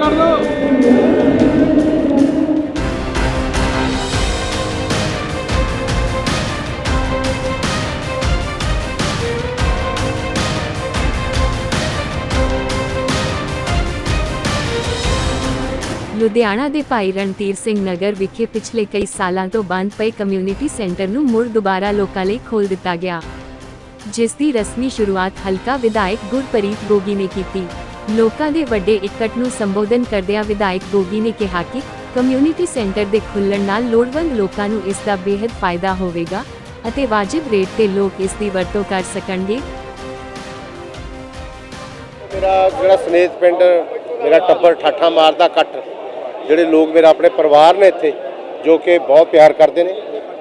ਕਰ ਲਓ। ਲੁਧਿਆਣਾ ਦੇ ਭਾਈ ਰਣਧੀਰ ਸਿੰਘ ਨਗਰ ਵਿਖੇ ਪਿਛਲੇ ਕਈ ਸਾਲਾਂ ਤੋਂ ਬੰਦ ਪਏ ਕਮਿਊਨਿਟੀ ਸੈਂਟਰ ਨੂੰ ਮੁੜ ਦੁਬਾਰਾ ਲੋਕਾਂ ਲਈ ਖੋਲ ਦਿੱਤਾ ਗਿਆ, ਜਿਸ ਦੀ ਰਸਮੀ ਸ਼ੁਰੂਆਤ ਹਲਕਾ ਵਿਧਾਇਕ ਗੁਰਪ੍ਰੀਤ ਗੋਗੀ ਨੇ ਕੀਤੀ। ਲੋਕਾਂ ਦੇ ਵੱਡੇ ਇਕੱਠ ਨੂੰ ਸੰਬੋਧਨ ਕਰਦਿਆਂ ਵਿਧਾਇਕ ਗੋਗੀ ਨੇ ਕਿਹਾ ਕਿ ਕਮਿਊਨਿਟੀ ਸੈਂਟਰ ਦੇ ਖੁੱਲ੍ਹਣ ਨਾਲ ਲੋੜਵੰਦ ਲੋਕਾਂ ਨੂੰ ਇਸ ਦਾ ਬੇहद ਫਾਇਦਾ ਹੋਵੇਗਾ ਅਤੇ ਵਾਜਿਬ ਰੇਟ ਤੇ ਲੋਕ ਇਸ ਦੀ ਵਰਤੋਂ ਕਰ ਸਕਣਗੇ। ਮੇਰਾ ਜਿਹੜਾ ਸਨੇਤ ਪਿੰਡ, ਮੇਰਾ ਟੱਬਰ ਠਾਠਾ ਮਾਰਦਾ ਕੱਟ ਜਿਹੜੇ ਲੋਕ ਮੇਰਾ ਆਪਣੇ ਪਰਿਵਾਰ ਨੇ ਇੱਥੇ, ਜੋ ਕਿ ਬਹੁਤ ਪਿਆਰ ਕਰਦੇ ਨੇ,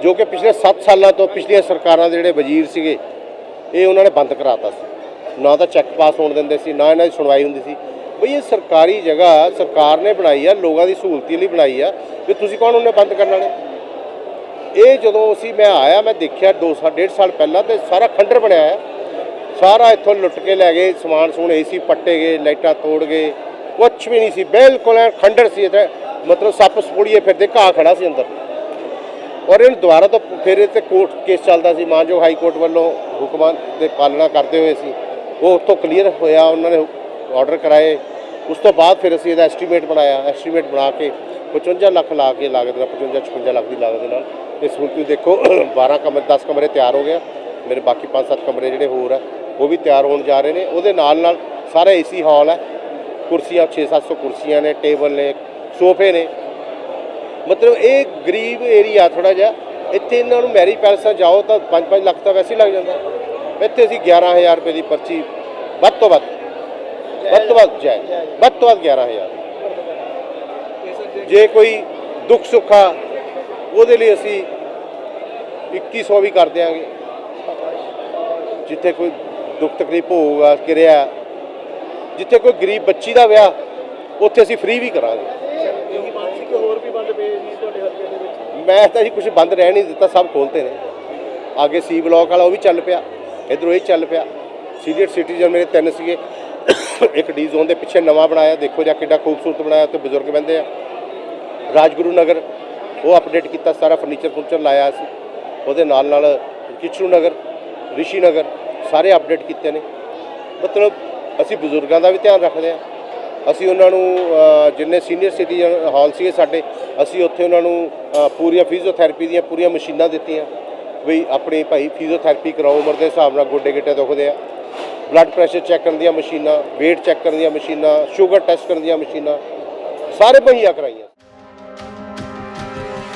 ਜੋ ਕਿ ਪਿਛਲੇ 7 ਸਾਲਾਂ ਤੋਂ ਪਿਛਲੀਆਂ ਸਰਕਾਰਾਂ ਦੇ ਜਿਹੜੇ ਵਜ਼ੀਰ ਸੀਗੇ, ਇਹ ਉਹਨਾਂ ਨੇ ਬੰਦ ਕਰਾਤਾ ਸੀ। ਨਾ ਤਾਂ ਚੈੱਕ ਪਾਸ ਹੋਣ ਦਿੰਦੇ ਸੀ, ਨਾ ਇਹਨਾਂ ਦੀ ਸੁਣਵਾਈ ਹੁੰਦੀ ਸੀ। ਬਈ ਇਹ ਸਰਕਾਰੀ ਜਗ੍ਹਾ ਸਰਕਾਰ ਨੇ ਬਣਾਈ ਆ, ਲੋਕਾਂ ਦੀ ਸਹੂਲਤੀ ਲਈ ਬਣਾਈ ਆ, ਵੀ ਤੁਸੀਂ ਕੌਣ ਉਹਨੇ ਬੰਦ ਕਰਨ ਵਾਲੇ? ਇਹ ਜਦੋਂ ਅਸੀਂ ਮੈਂ ਆਇਆ, ਮੈਂ ਦੇਖਿਆ 2 ਸਾਲ ਡੇਢ ਸਾਲ ਪਹਿਲਾਂ ਤੇ ਸਾਰਾ ਖੰਡਰ ਬਣਿਆ ਆ। ਸਾਰਾ ਇੱਥੋਂ ਲੁੱਟ ਕੇ ਲੈ ਗਏ, ਸਮਾਨ ਸਮੂਨ ਏਸੀ ਪੱਟੇ ਗਏ, ਲਾਈਟਾਂ ਤੋੜ ਗਏ, ਕੁਛ ਵੀ ਨਹੀਂ ਸੀ, ਬਿਲਕੁਲ ਖੰਡਰ ਸੀ ਇੱਥੇ। ਮਤਲਬ ਸੱਪ ਸਪੂੜੀਏ ਫਿਰਦੇ, ਘਾਹ ਖੜਾ ਸੀ ਅੰਦਰ। ਔਰ ਇਹਨੂੰ ਦੁਬਾਰਾ ਤੋਂ ਫਿਰ ਇਹ ਤੇ ਕੋਰਟ ਕੇਸ ਚੱਲਦਾ ਸੀ, ਮਾਨਯੋਗ ਹਾਈ ਕੋਰਟ ਵੱਲੋਂ ਹੁਕਮਾਂ ਦੇ ਪਾਲਣਾ ਕਰਦੇ ਹੋਏ ਸੀ। ਉਹ ਉੱਥੋਂ ਕਲੀਅਰ ਹੋਇਆ, ਉਹਨਾਂ ਨੇ ਆਰਡਰ ਕਰਾਏ। ਉਸ ਤੋਂ ਬਾਅਦ ਫਿਰ ਅਸੀਂ ਇਹਦਾ ਐਸਟੀਮੇਟ ਬਣਾਇਆ। ਐਸਟੀਮੇਟ ਬਣਾ ਕੇ 55 ਲੱਖ ਲਾ ਕੇ ਲਾਗਤ ਨਾਲ 55 56 ਲੱਖ ਦੀ ਲਾਗਤ ਦੇ ਨਾਲ। ਇਸ ਹੁਣ ਤੁਸੀਂ ਦੇਖੋ 12 ਕਮਰੇ 10 ਕਮਰੇ ਤਿਆਰ ਹੋ ਗਿਆ ਮੇਰੇ ਬਾਕੀ 5-7 ਕਮਰੇ ਜਿਹੜੇ ਹੋਰ ਆ, ਉਹ ਵੀ ਤਿਆਰ ਹੋਣ ਜਾ ਰਹੇ ਨੇ। ਉਹਦੇ ਨਾਲ ਨਾਲ ਸਾਰਾ ਏਸੀ ਹਾਲ ਹੈ ਕੁਰਸੀਆਂ 6-700 ਕੁਰਸੀਆਂ ਨੇ, ਟੇਬਲ ਨੇ, ਸੋਫੇ ਨੇ। ਮਤਲਬ ਇਹ ਗਰੀਬ ਏਰੀਆ ਥੋੜਾ ਜਿਹਾ, ਇੱਥੇ ਇਹਨਾਂ ਨੂੰ ਮੈਰਿਜ ਪੈਲਸਾਂ ਜਾਓ ਤਾਂ 5-5 ਲੱਖ ਤਾਂ ਵੈਸੇ ਹੀ ਲੱਗ ਜਾਂਦਾ। ਇੱਥੇ ਅਸੀਂ 11000 ਰੁਪਏ ਦੀ ਪਰਚੀ ਵੱਧ ਤੋਂ ਵੱਧ ਵੱਧ ਤੋਂ ਵੱਧ ਜਾਏ, ਵੱਧ ਤੋਂ ਵੱਧ 11000 ਜੇ ਕੋਈ ਦੁੱਖ ਸੁੱਖ ਆ, ਉਹਦੇ ਲਈ ਅਸੀਂ 2100 ਵੀ ਕਰ ਦਿਆਂਗੇ। ਜਿੱਥੇ ਕੋਈ ਦੁੱਖ ਤਕਲੀਫ ਹੋਊਗਾ ਕਿਰਿਆ, ਜਿੱਥੇ ਕੋਈ ਗਰੀਬ ਬੱਚੀ ਦਾ ਵਿਆਹ, ਉੱਥੇ ਅਸੀਂ ਫ੍ਰੀ ਵੀ ਕਰਾਂਗੇ। ਇਹੀ ਬੰਦ ਸੀ ਕਿ ਹੋਰ ਵੀ ਬੰਦ ਪਏ ਜੀ ਤੁਹਾਡੇ ਹਲਕੇ ਦੇ ਵਿੱਚ ਮੈਂ ਤਾਂ ਜੀ ਕੁਝ ਬੰਦ ਰਹਿ ਨਹੀਂ ਦਿੱਤਾ, ਸਭ ਖੋਲਤੇ ਨੇ। ਅੱਗੇ ਸੀ ਬਲਾਕ ਵਾਲਾ ਉਹ ਵੀ ਚੱਲ ਪਿਆ। ਇਧਰੋਂ ਇਹ ਚੱਲ ਪਿਆ। ਸੀਨੀਅਰ ਸਿਟੀਜ਼ਨ ਮੇਰੇ ਤਿੰਨ ਸੀਗੇ। ਇੱਕ ਡੀ ਜ਼ੋਨ ਦੇ ਪਿੱਛੇ ਨਵਾਂ ਬਣਾਇਆ। ਦੇਖੋ ਜਾ ਕਿੱਡਾ ਖੂਬਸੂਰਤ ਬਣਾਇਆ। ਉੱਥੇ ਬਜ਼ੁਰਗ ਬੰਦੇ ਆ। ਰਾਜਗੁਰੂ ਨਗਰ, ਉਹ ਅਪਡੇਟ ਕੀਤਾ। ਸਾਰਾ ਫਰਨੀਚਰ ਫਰਨੀਚਰ ਲਾਇਆ ਸੀ ਉਹਦੇ ਨਾਲ ਨਾਲ ਕਿਚਰੂ ਨਗਰ, ਰਿਸ਼ੀ ਨਗਰ, ਸਾਰੇ ਅਪਡੇਟ ਕੀਤੇ ਨੇ। ਮਤਲਬ ਅਸੀਂ ਬਜ਼ੁਰਗਾਂ ਦਾ ਵੀ ਧਿਆਨ ਰੱਖਦੇ ਹਾਂ ਅਸੀਂ ਉਹਨਾਂ ਨੂੰ ਜਿੰਨੇ ਸੀਨੀਅਰ ਸਿਟੀਜ਼ਨ ਹਾਲ ਸੀਗੇ ਸਾਡੇ, ਅਸੀਂ ਉੱਥੇ ਉਹਨਾਂ ਨੂੰ ਪੂਰੀਆਂ ਫਿਜ਼ੀਓਥੈਰੇਪੀ ਦੀਆਂ ਪੂਰੀਆਂ ਮਸ਼ੀਨਾਂ ਦਿੱਤੀਆਂ। ਵੀ ਆਪਣੀ ਭਾਈ ਫਿਜ਼ੀਓਥੈਰੇਪੀ ਕਰਾਓ, ਉਮਰ ਦੇ ਹਿਸਾਬ ਨਾਲ ਗੋਡੇ ਗਿੱਟੇ ਦੁਖਦੇ ਆ। ਬਲੱਡ ਪ੍ਰੈਸ਼ਰ ਚੈੱਕ ਕਰਨ ਦੀਆਂ ਮਸ਼ੀਨਾਂ, weight ਚੈੱਕ ਕਰਨ ਦੀਆਂ ਮਸ਼ੀਨਾਂ ਸ਼ੂਗਰ ਟੈਸਟ ਕਰਨ ਦੀਆਂ ਮਸ਼ੀਨਾਂ, ਸਾਰੇ ਮੁਹੱਈਆ ਕਰਾਈਆਂ।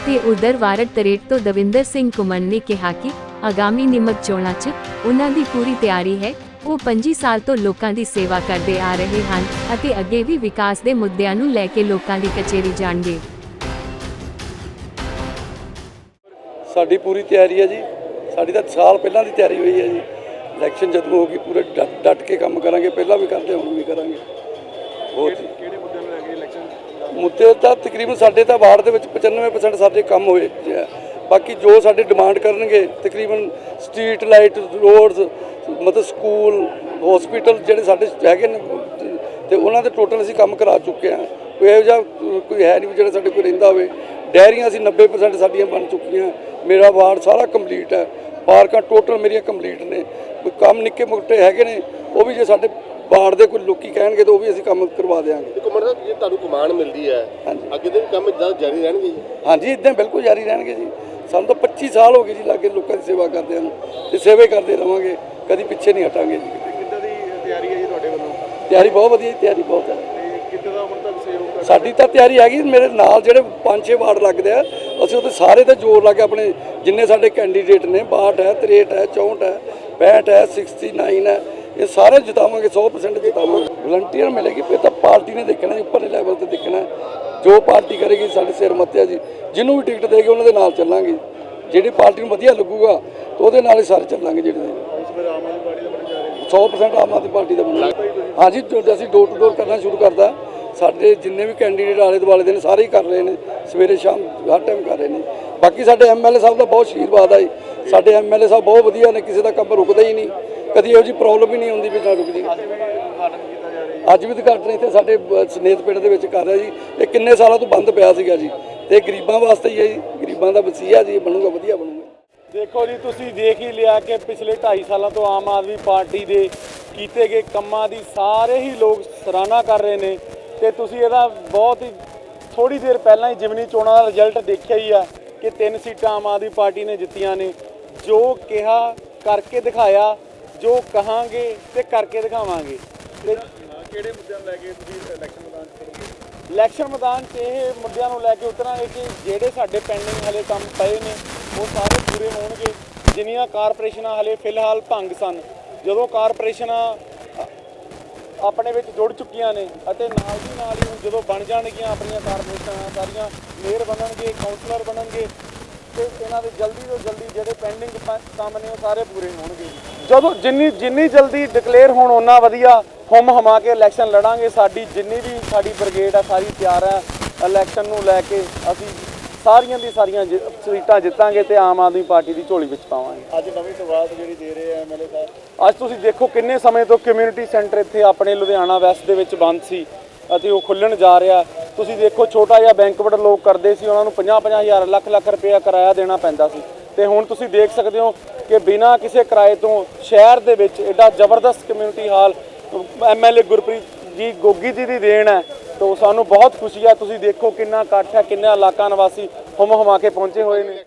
ਤੇ ਉਧਰ ਵਾਰਡ ਤਰੇਟ ਤੋਂ ਦਵਿੰਦਰ ਸਿੰਘ ਕੁਮਨ ਨੇ ਕਿਹਾ ਕਿ ਆਗਾਮੀ ਨਿਮਕ ਚੋਣਾਂ 'ਚ ਉਹਨਾਂ ਦੀ ਪੂਰੀ ਤਿਆਰੀ ਹੈ। ਉਹ 25 ਸਾਲ ਤੋਂ ਲੋਕਾਂ ਦੀ ਸੇਵਾ ਕਰਦੇ ਆ ਰਹੇ ਹਨ ਅਤੇ ਅੱਗੇ ਵੀ ਵਿਕਾਸ ਦੇ ਮੁੱਦਿਆਂ ਨੂੰ ਲੈ ਕੇ ਲੋਕਾਂ ਦੀ ਕਚੇਰੀ ਜਾਣਗੇ। ਸਾਡੀ ਪੂਰੀ ਤਿਆਰੀ ਹੈ ਜੀ। ਸਾਡੀ ਤਾਂ ਸਾਲ ਪਹਿਲਾਂ ਦੀ ਤਿਆਰੀ ਹੋਈ ਹੈ ਜੀ। ਇਲੈਕਸ਼ਨ ਜਦੋਂ ਹੋ ਗਈ ਪੂਰੇ ਡਟ- ਡਟ ਕੇ ਕੰਮ ਕਰਾਂਗੇ ਪਹਿਲਾਂ ਵੀ ਕਰਦੇ ਹੁਣ ਵੀ ਕਰਾਂਗੇ। ਬਹੁਤ ਕਿਹੜੇ ਮੁੱਦਿਆਂ ਨੂੰ ਲੈ ਕੇ ਇਲੈਕਸ਼ਨ ਮੁੱਦੇ ਤਾਂ ਤਕਰੀਬਨ ਸਾਡੇ ਤਾਂ ਵਾਰਡ ਦੇ ਵਿੱਚ 95% ਸਾਡੇ ਕੰਮ ਹੋਏ। ਬਾਕੀ ਜੋ ਸਾਡੇ ਡਿਮਾਂਡ ਕਰਨਗੇ ਤਕਰੀਬਨ ਸਟਰੀਟ ਲਾਈਟ ਰੋਡਸ ਮਤਲਬ ਸਕੂਲ ਹਸਪੀਟਲ ਜਿਹੜੇ ਸਾਡੇ ਹੈਗੇ ਨੇ ਤੇ ਉਹਨਾਂ ਦੇ ਟੋਟਲ ਅਸੀਂ ਕੰਮ ਕਰਾ ਚੁੱਕੇ ਆ ਕੋਈ ਇਹੋ ਜਿਹਾ ਕੋਈ ਹੈ ਨਹੀਂ ਜਿਹੜਾ ਸਾਡੇ ਕੋਲ ਰਹਿੰਦਾ ਹੋਵੇ। ਡੈਰੀਆਂ ਅਸੀਂ 90% ਸਾਡੀਆਂ ਬਣ ਚੁੱਕੀਆਂ। ਮੇਰਾ ਵਾਰਡ ਸਾਰਾ ਕੰਪਲੀਟ ਹੈ। ਪਾਰਕਾਂ ਟੋਟਲ ਮੇਰੀਆਂ ਕੰਪਲੀਟ ਨੇ। ਕੋਈ ਕੰਮ ਨਿੱਕੇ ਮੋਟੇ ਹੈਗੇ ਨੇ ਉਹ ਵੀ ਜੇ ਸਾਡੇ ਵਾਰਡ ਦੇ ਕੋਈ ਲੋਕੀ ਕਹਿਣਗੇ ਤਾਂ ਉਹ ਵੀ ਅਸੀਂ ਕੰਮ ਕਰਵਾ ਦੇਵਾਂਗੇ ਕੁਮਰ ਸਾਹਿਬ ਜੇ ਤੁਹਾਨੂੰ ਕਮਾਂਡ ਮਿਲਦੀ ਹੈ ਅੱਗੇ ਦੇ ਵੀ ਕੰਮ ਇਦਾਂ ਜਾਰੀ ਰਹਿਣਗੇ ਜੀ? ਹਾਂਜੀ ਇਦਾਂ ਬਿਲਕੁਲ ਜਾਰੀ ਰਹਿਣਗੇ ਜੀ। ਸਾਨੂੰ ਤਾਂ 25 ਸਾਲ ਹੋ ਗਏ ਜੀ ਲਾਗੇ ਲੋਕਾਂ ਦੀ ਸੇਵਾ ਕਰਦੇ ਹਨ ਤੇ ਸੇਵਾ ਹੀ ਕਰਦੇ ਰਵਾਂਗੇ। ਕਦੀ ਪਿੱਛੇ ਨਹੀਂ ਹਟਾਂਗੇ ਜੀ। ਕਿੱਦਾਂ ਦੀ ਤਿਆਰੀ ਹੈ ਜੀ ਤੁਹਾਡੇ ਵੱਲੋਂ? ਤਿਆਰੀ ਬਹੁਤ ਵਧੀਆ ਜੀ ਤਿਆਰੀ ਬਹੁਤ ਹੈ। ਤੇ ਕਿੱਦਾਂ ਦਾ ਉਮਰ ਤੱਕ ਸਹਿਯੋਗ ਕਰ ਸਾਡੀ ਤਾਂ ਤਿਆਰੀ ਹੈਗੀ, ਮੇਰੇ ਨਾਲ ਜਿਹੜੇ 5-6 ਵਾਰਡ ਲੱਗਦੇ ਆ, ਅਸੀਂ ਉਹਦੇ ਸਾਰੇ ਤੇ ਜ਼ੋਰ ਲਾ ਕੇ ਆਪਣੇ ਜਿੰਨੇ ਸਾਡੇ ਕੈਂਡੀਡੇਟ ਨੇ 62 ਹੈ 63 ਹੈ 64 ਹੈ 65 ਹੈ 69 ਹੈ, ਇਹ ਸਾਰੇ ਜਿਤਾਵਾਂਗੇ 100% ਜਿਤਾਵਾਂਗੇ। ਵਲੰਟੀਅਰ ਮਿਲੇਗੀ, ਫਿਰ ਤਾਂ ਪਾਰਟੀ ਨੇ ਦੇਖਣਾ ਜੀ, ਉੱਪਰਲੇ ਲੈਵਲ ਤੇ ਦੇਖਣਾ ਜੋ ਪਾਰਟੀ ਕਰੇਗੀ, ਸਾਡੇ ਸਿਰ ਮੱਤਿਆ ਜੀ। ਜਿਹਨੂੰ ਵੀ ਟਿਕਟ ਦੇਗੇ, ਉਹਨਾਂ ਦੇ ਨਾਲ ਚੱਲਾਂਗੇ। ਜਿਹੜੀ ਪਾਰਟੀ ਨੂੰ ਵਧੀਆ ਲੱਗੂਗਾ, ਤਾਂ ਉਹਦੇ ਨਾਲ ਹੀ ਸਾਰੇ ਚੱਲਾਂਗੇ ਜਿਹੜੇ ਇਸ ਵਾਰ ਆਮ ਆਦਮੀ ਪਾਰਟੀ ਦਾ ਬਣ 100% ਆਮ ਆਦਮੀ ਪਾਰਟੀ ਦਾ ਬਣਨਾ ਹਾਂਜੀ, ਜੋ ਅਸੀਂ ਡੋਰ ਟੂ ਡੋਰ ਕਰਨਾ ਸ਼ੁਰੂ ਕਰਦਾ ਸਾਡੇ ਜਿੰਨੇ ਵੀ ਕੈਂਡੀਡੇਟ ਆਲੇ ਦੁਆਲੇ ਦੇ ਨੇ, ਸਾਰੇ ਹੀ ਕਰ ਰਹੇ ਨੇ, ਸਵੇਰੇ ਸ਼ਾਮ ਹਰ ਟਾਈਮ ਕਰ ਰਹੇ ਨੇ। ਬਾਕੀ ਸਾਡੇ ਐਮਐਲਏ ਸਾਹਿਬ ਦਾ ਬਹੁਤ ਆਸ਼ੀਰਵਾਦ ਆ ਜੀ। ਸਾਡੇ ਐਮਐਲਏ ਸਾਹਿਬ ਬਹੁਤ ਵਧੀਆ ਨੇ, ਕਿਸੇ ਦਾ ਕੰਮ ਰੁਕਦਾ ਹੀ ਨਹੀਂ। ਕਦੀ ਇਹੋ ਜਿਹੀ ਪ੍ਰੋਬਲਮ ਹੀ ਨਹੀਂ ਆਉਂਦੀ ਵੀ ਨਾ ਰੁਕਦੀ। ਜੀ ਅੱਜ ਵੀ ਉਦਘਾਟਨ ਇੱਥੇ ਸਾਡੇ ਬ- ਸਨੇਤ ਪਿੰਡ ਦੇ ਵਿੱਚ ਕਰ ਰਿਹਾ ਜੀ। ਇਹ ਕਿੰਨੇ ਸਾਲਾਂ ਤੋਂ ਬੰਦ ਪਿਆ ਸੀਗਾ ਜੀ। ਤੇ ਗਰੀਬਾਂ ਵਾਸਤੇ ਹੀ ਹੈ ਜੀ। ਗਰੀਬਾਂ ਦਾ ਵਸੀਆ ਜੀ ਬਣੂਗਾ, ਵਧੀਆ ਬਣੂਗਾ। ਦੇਖੋ ਜੀ, ਤੁਸੀਂ ਦੇਖ ਹੀ ਲਿਆ ਕਿ ਪਿਛਲੇ 2.5 ਸਾਲਾਂ ਤੋਂ ਆਮ ਆਦਮੀ ਪਾਰਟੀ ਦੇ ਕੀਤੇ ਗਏ ਕੰਮਾਂ ਦੀ ਸਾਰੇ ਹੀ ਲੋਕ ਸਰਾਹਨਾ ਕਰ ਰਹੇ ਨੇ। ਤੇ ਤੁਸੀਂ ਇਹਦਾ ਬਹੁਤ ਹੀ ਥੋੜੀ ਦੇਰ ਪਹਿਲਾਂ ਹੀ ਜਿਮਨੀ ਚੋਣਾਂ ਦਾ ਰਿਜ਼ਲਟ ਦੇਖਿਆ ਹੀ ਆ ਕਿ ਤਿੰਨ ਸੀਟਾਂ ਆਮ ਆਦਮੀ ਪਾਰਟੀ ਨੇ ਜਿੱਤੀਆਂ ਨੇ ਜੋ ਕਿਹਾ ਕਰਕੇ ਦਿਖਾਇਆ ਜੋ ਕਹਾਂਗੇ ਤੇ ਕਰਕੇ ਦਿਖਾਵਾਂਗੇ। ਤੇ ਕਿਹੜੇ ਮੁੱਦਿਆਂ ਨੂੰ ਲੈ ਕੇ ਤੁਸੀਂ ਇਲੈਕਸ਼ਨ ਮੈਦਾਨ 'ਚ ਇਲੈਕਸ਼ਨ ਮੈਦਾਨ 'ਚ ਇਹ ਮੁੱਦਿਆਂ ਨੂੰ ਲੈ ਕੇ ਉਤਰਾਂਗੇ ਕਿ ਜਿਹੜੇ ਸਾਡੇ ਪੈਂਡਿੰਗ ਹਲੇ ਕੰਮ ਪਏ ਨੇ ਉਹ ਸਾਰੇ ਪੂਰੇ ਹੋਣਗੇ। ਜਿੰਨੀਆਂ ਕਾਰਪੋਰੇਸ਼ਨਾਂ ਹਲੇ ਫਿਲਹਾਲ ਭੰਗ ਸਨ ਜਦੋਂ ਕਾਰਪੋਰੇਸ਼ਨਾਂ ਆਪਣੇ ਵਿੱਚ ਜੁੜ ਚੁੱਕੀਆਂ ਨੇ ਅਤੇ ਨਾਲ ਦੀ ਨਾਲ ਹੀ ਹੁਣ ਜਦੋਂ ਬਣ ਜਾਣਗੀਆਂ ਆਪਣੀਆਂ ਕਾਰਪੋਰੇਸ਼ਨਾਂ ਸਾਰੀਆਂ ਮੇਅਰ ਬਣਨਗੇ ਕਾਉਂਸਲਰ ਬਣਨਗੇ, ਤੇ ਇਹਨਾਂ ਦੇ ਜਲਦੀ ਤੋਂ ਜਲਦੀ ਜਿਹੜੇ ਪੈਂਡਿੰਗ ਕੰਮ ਨੇ ਉਹ ਸਾਰੇ ਪੂਰੇ ਹੋਣਗੇ ਜਦੋਂ ਜਿੰਨੀ ਜਿੰਨੀ ਜਲਦੀ ਡਿਕਲੇਅਰ ਹੋਣ ਉਹਨਾਂ ਵਧੀਆ ਹੁਮ ਹਮਾ ਕੇ ਇਲੈਕਸ਼ਨ ਲੜਾਂਗੇ। ਸਾਡੀ ਜਿੰਨੀ ਵੀ ਸਾਡੀ ਬ੍ਰਿਗੇਡ ਆ, ਸਾਰੀ ਤਿਆਰ ਹੈ ਇਲੈਕਸ਼ਨ ਨੂੰ ਲੈ ਕੇ ਅਸੀਂ ਸਾਰੀਆਂ ਦੀ ਸਾਰੀਆਂ ਜਿ- ਸੀਟਾਂ ਜਿੱਤਾਂਗੇ ਤੇ ਆਮ ਆਦਮੀ ਪਾਰਟੀ ਦੀ ਝੋਲੀ ਵਿੱਚ ਪਾਵਾਂਗੇ। ਅੱਜ ਨਵੀਂ ਸ਼ੁਰੂਆਤ ਜਿਹੜੀ ਦੇ ਰਹੇ ਆ ਐਮਐਲਏ ਸਾਹਿਬ। ਅੱਜ ਤੁਸੀਂ ਦੇਖੋ ਕਿੰਨੇ ਸਮੇਂ ਤੋਂ ਕਮਿਊਨਿਟੀ ਸੈਂਟਰ ਇੱਥੇ ਆਪਣੇ ਲੁਧਿਆਣਾ ਵੈਸਟ ਦੇ ਵਿੱਚ ਬੰਦ ਸੀ ਅਤੇ ਉਹ ਖੁੱਲਣ ਜਾ ਰਿਹਾ। ਤੁਸੀਂ ਦੇਖੋ ਛੋਟਾ ਜਿਹਾ ਬੈਂਕਵਟ ਲੋਕ ਕਰਦੇ ਸੀ ਉਹਨਾਂ ਨੂੰ 50-50 ਹਜ਼ਾਰ ਲੱਖ ਲੱਖ ਰੁਪਇਆ ਕਿਰਾਇਆ ਦੇਣਾ ਪੈਂਦਾ ਸੀ। ਤੇ ਹੁਣ ਤੁਸੀਂ ਦੇਖ ਸਕਦੇ ਹੋ ਕਿ ਬਿਨਾਂ ਕਿਸੇ ਕਿਰਾਏ ਤੋਂ ਸ਼ਹਿਰ ਦੇ ਵਿੱਚ ਐਡਾ ਜ਼ਬਰਦਸਤ community hall MLA Gurpreet ji Gogi ਜੀ ਦੀ ਦੇਣ ਹੈ। ਤੋਂ ਸਾਨੂੰ ਬਹੁਤ ਖੁਸ਼ੀ ਆ, ਤੁਸੀਂ ਦੇਖੋ ਕਿੰਨਾ ਇਕੱਠ ਹੈ, ਕਿੰਨਾ ਇਲਾਕਾ ਨਿਵਾਸੀ ਹੁਮ ਹੁਮਾ ਕੇ ਪਹੁੰਚੇ ਹੋਏ ਨੇ।